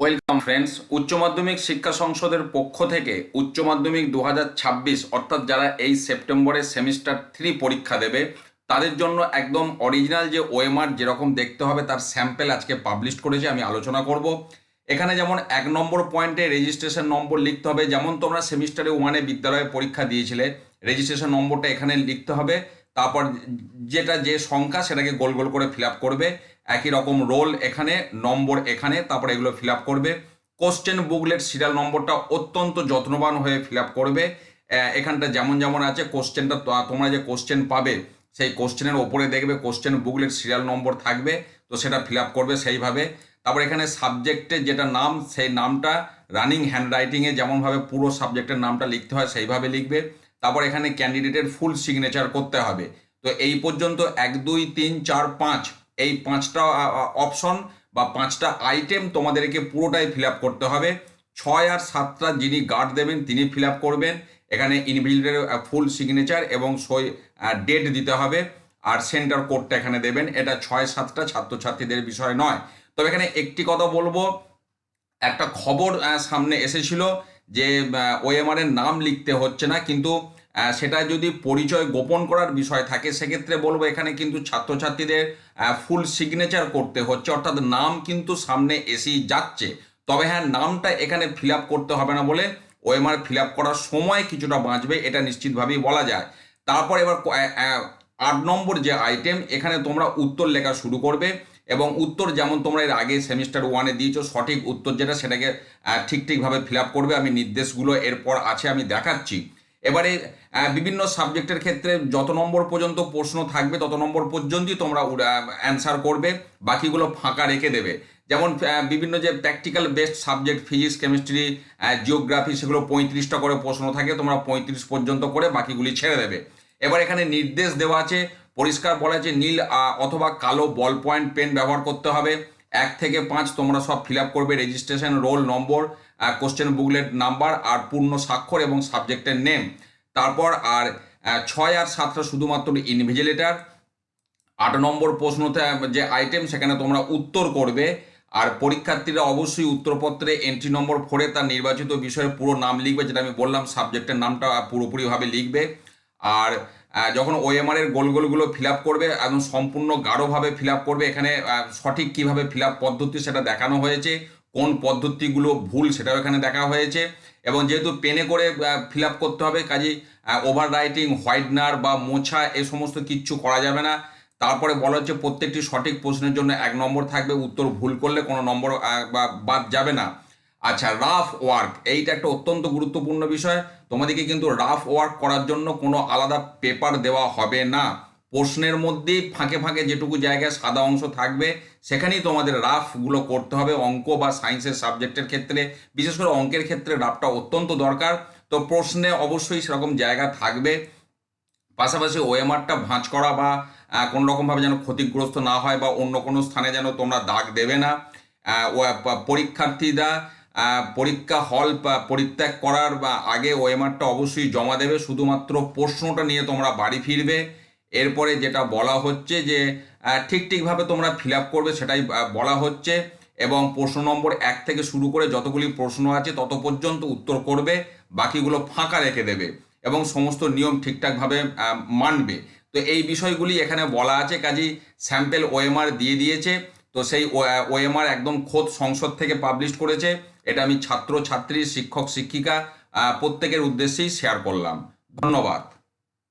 Welcome friends উচ্চ মাধ্যমিক শিক্ষা সংসদের পক্ষ থেকে উচ্চ মাধ্যমিক দু হাজার ছাব্বিশ, অর্থাৎ যারা এই সেপ্টেম্বরে সেমিস্টার থ্রি পরীক্ষা দেবে, তাদের জন্য একদম অরিজিনাল যে ওএমআর যেরকম দেখতে হবে, তার স্যাম্পেল আজকে পাবলিশ করেছে, আমি আলোচনা করব। এখানে যেমন এক নম্বর পয়েন্টে রেজিস্ট্রেশন নম্বর লিখতে হবে, যেমন তোমরা সেমিস্টারে ওয়ানে বিদ্যালয়ে পরীক্ষা দিয়েছিলে রেজিস্ট্রেশন নম্বরটা এখানে লিখতে হবে, তারপর যেটা যে সংখ্যা সেটাকে গোল গোল করে ফিল করবে একই রকম রোল এখানে, নম্বর এখানে, তারপরে এগুলো ফিল করবে। কোশ্চেন বুকলেট সিরিয়াল নম্বরটা অত্যন্ত যত্নবান হয়ে ফিল করবে। এখানটা যেমন যেমন আছে কোশ্চেনটা তোমরা যে কোশ্চেন পাবে, সেই কোশ্চেনের ওপরে দেখবে কোশ্চেন বুকলেট সিরিয়াল নম্বর থাকবে, তো সেটা ফিল করবে সেইভাবে। তারপর এখানে সাবজেক্টে যেটা নাম, সেই নামটা রানিং হ্যান্ডরাইটিংয়ে যেমনভাবে পুরো সাবজেক্টের নামটা লিখতে হয়, সেইভাবে লিখবে। তারপর এখানে ক্যান্ডিডেটের ফুল সিগনেচার করতে হবে। তো এই পর্যন্ত এক, দুই, তিন, চার, পাঁচ এই পাঁচটা অপশন বা পাঁচটা আইটেম তোমাদেরকে পুরোটাই ফিল করতে হবে। ছয় আর সাতটা যিনি গার্ড দেবেন, তিনি ফিল করবেন। এখানে ইনভিজিলের ফুল সিগনেচার এবং সই ডেট দিতে হবে। আর সেন্টার কোডটা এখানে দেবেন। এটা ছয় সাতটা ছাত্রছাত্রীদের বিষয় নয়। তবে এখানে একটি কথা বলব। একটা খবর সামনে এসেছিল যে ওএমআর এর নাম লিখতে হচ্ছে না। কিন্তু সেটা যদি পরিচয় গোপন করার বিষয় থাকে, সেক্ষেত্রে বলব এখানে কিন্তু ছাত্রছাত্রীদের ফুল সিগনেচার করতে হচ্ছে, অর্থাৎ নাম কিন্তু সামনে এসেই যাচ্ছে। তবে হ্যাঁ নামটা এখানে ফিল করতে হবে না বলে ওএমআর ফিল করার সময় কিছুটা বাঁচবে, এটা নিশ্চিতভাবেই বলা যায়। তারপর এবার আট নম্বর যে আইটেম এখানে তোমরা উত্তর লেখা শুরু করবে এবং উত্তর যেমন তোমরা এর আগে সেমিস্টার ওয়ানে দিয়েছ, সঠিক উত্তর যেটা সেটাকে ঠিক ঠিকভাবে ফিল করবে, আমি নির্দেশগুলো এরপর আছে, আমি দেখাচ্ছি। এবারে বিভিন্ন সাবজেক্টের ক্ষেত্রে যত নম্বর পর্যন্ত প্রশ্ন থাকবে, তত নম্বর পর্যন্তই তোমরা অ্যান্সার করবে, বাকিগুলো ফাঁকা রেখে দেবে। যেমন বিভিন্ন যে practical best subject physics chemistry geography সেগুলো পঁয়ত্রিশটা করে প্রশ্ন থাকে, তোমরা পঁয়ত্রিশ পর্যন্ত করে বাকিগুলি ছেড়ে দেবে। এবার এখানে নির্দেশ দেওয়া আছে, পরিষ্কার বলা আছে, নীল অথবা কালো বল পয়েন্ট পেন ব্যবহার করতে হবে। এক থেকে পাঁচ তোমরা সব ফিল করবে registration roll number question booklet number আর পূর্ণ স্বাক্ষর এবং সাবজেক্টের নেম তারপর আর ছয় আর সাতটা শুধুমাত্র ইনভিজিলেটার আট নম্বর প্রশ্নতে যে আইটেম সেখানে তোমরা উত্তর করবে। আর পরীক্ষার্থীরা অবশ্যই উত্তরপত্রে এন্ট্রি নম্বর ফোরে তার নির্বাচিত বিষয়ের পুরো নাম লিখবে, যেটা আমি বললাম সাবজেক্টের নামটা পুরোপুরিভাবে লিখবে। আর যখন ওএমআর এর গোল গোলগুলো ফিল আপ করবে, একদম সম্পূর্ণ গাঢ়ভাবে ফিল আপ করবে, এখানে সঠিক কীভাবে ফিল আপ পদ্ধতি সেটা দেখানো হয়েছে। কোন পদ্ধতিগুলো ভুল সেটাও এখানে দেখা হয়েছে। এবং যেহেতু পেনে করে ফিল করতে হবে, কাজেই ওভার রাইটিং হোয়াইটনার বা মোছা, এ সমস্ত কিচ্ছু করা যাবে না। তারপরে বলা হচ্ছে প্রত্যেকটি সঠিক প্রশ্নের জন্য এক নম্বর থাকবে, উত্তর ভুল করলে কোনো নম্বর বাদ যাবে না। আচ্ছা রাফ ওয়ার্ক, এইটা একটা অত্যন্ত গুরুত্বপূর্ণ বিষয়। তোমাদেরকে কিন্তু রাফ ওয়ার্ক করার জন্য কোনো আলাদা পেপার দেওয়া হবে না। প্রশ্নের মধ্যেই ফাঁকে ফাঁকে যেটুকু জায়গায় সাদা অংশ থাকবে, সেখানেই তোমাদের রাফগুলো করতে হবে। অঙ্ক বা সায়েন্সের সাবজেক্টের ক্ষেত্রে, বিশেষ করে অঙ্কের ক্ষেত্রে রাফটা অত্যন্ত দরকার। তো প্রশ্নে অবশ্যই সেরকম জায়গা থাকবে। পাশাপাশি ওএমআরটা ভাঁজ করা বা কোনো রকমভাবে যেন ক্ষতিগ্রস্ত না হয় বা অন্য কোনো স্থানে যেন তোমরা দাগ দেবে না। পরীক্ষার্থীরা পরীক্ষা হল পরিত্যাগ করার বা আগে ওএমআরটা অবশ্যই জমা দেবে। শুধুমাত্র প্রশ্নটা নিয়ে তোমরা বাড়ি ফিরবে। এরপরে যেটা বলা হচ্ছে যে ঠিক ঠিকভাবে তোমরা ফিল করবে সেটাই বলা হচ্ছে এবং প্রশ্ন নম্বর এক থেকে শুরু করে যতগুলি প্রশ্ন আছে তত পর্যন্ত উত্তর করবে, বাকিগুলো ফাঁকা রেখে দেবে এবং সমস্ত নিয়ম ঠিকঠাকভাবে মানবে। তো এই বিষয়গুলি এখানে বলা আছে, কাজেই স্যাম্পেল ওএমআর দিয়ে দিয়েছে। তো সেই ওএমআর একদম খোদ সংসদ থেকে পাবলিশ করেছে। এটা আমি ছাত্র, ছাত্রী, শিক্ষক, শিক্ষিকা প্রত্যেকের উদ্দেশ্যেই শেয়ার করলাম। ধন্যবাদ।